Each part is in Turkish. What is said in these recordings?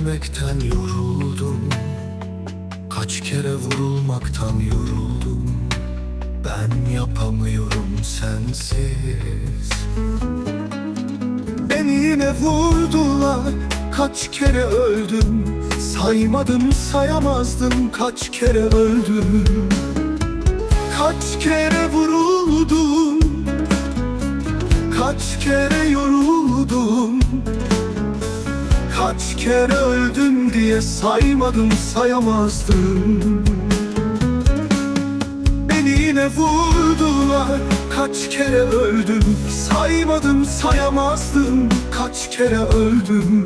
kere ölmekten yoruldum. Kaç kere vurulmaktan yoruldum. Ben yapamıyorum sensiz. Beni yine vurdular. Kaç kere öldüm. Saymadım sayamazdım. Kaç kere öldüm. Kaç kere vuruldum. Kaç kere yoruldum Kaç kere öldüm diye saymadım sayamazdım Beni yine vurdular. Kaç kere öldüm Saymadım sayamazdım Kaç kere öldüm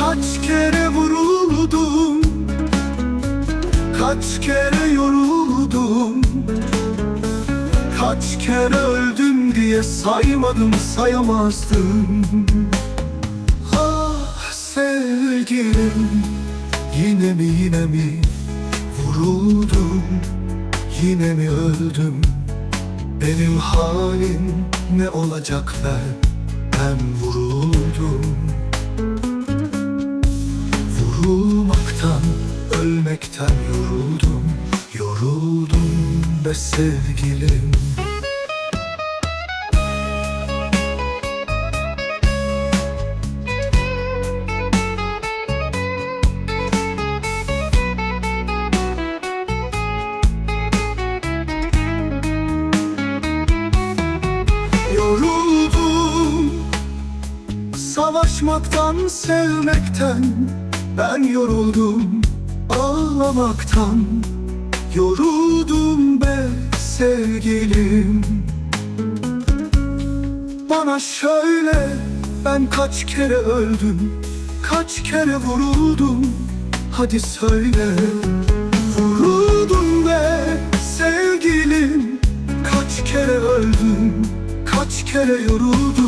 Kaç kere vuruldum? Kaç kere yoruldum? Kaç kere öldüm diye saymadım sayamazdım sevgilim Yine mi yine mi vuruldum Yine mi öldüm? Benim halim ne olacak ben Ben vuruldum? Vurulmaktan ölmekten yoruldum. Yoruldum be sevgilim Savaşmaktan, sevmekten Ben yoruldum Ağlamaktan Yoruldum be sevgilim. Bana şöyle Ben kaç kere öldüm Kaç kere vuruldum Hadi söyle. Vuruldum be sevgilim Kaç kere öldüm Kaç kere yoruldum